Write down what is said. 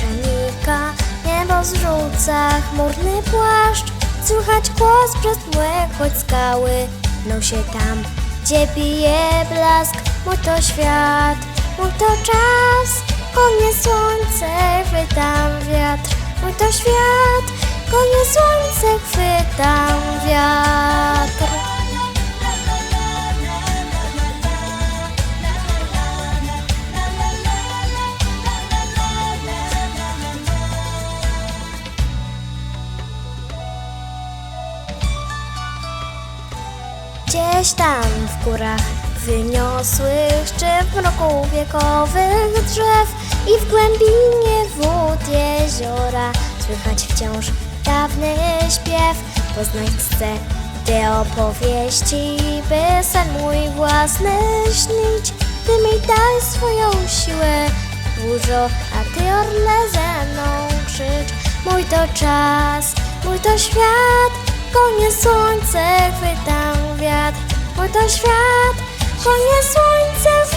przenika, niebo zrzuca chmurny płaszcz. Słychać głos przez mgłę, choć skały mną się tam, gdzie bije blask. Mój to świat, mój to czas, konie słońce, chwytam wiatr. Mój to świat, konie słońce, chwytam Gdzieś tam w górach wyniosłych czy w mroku wiekowych drzew i w głębinie wód jeziora słychać wciąż dawny śpiew. Poznać chcę te opowieści, by sen mój własny śnić. Ty mi daj swoją siłę, burzo, a ty orle ze mną krzycz. Mój to czas, mój to świat, konie słońce chwytam Mój to świat, konie słońce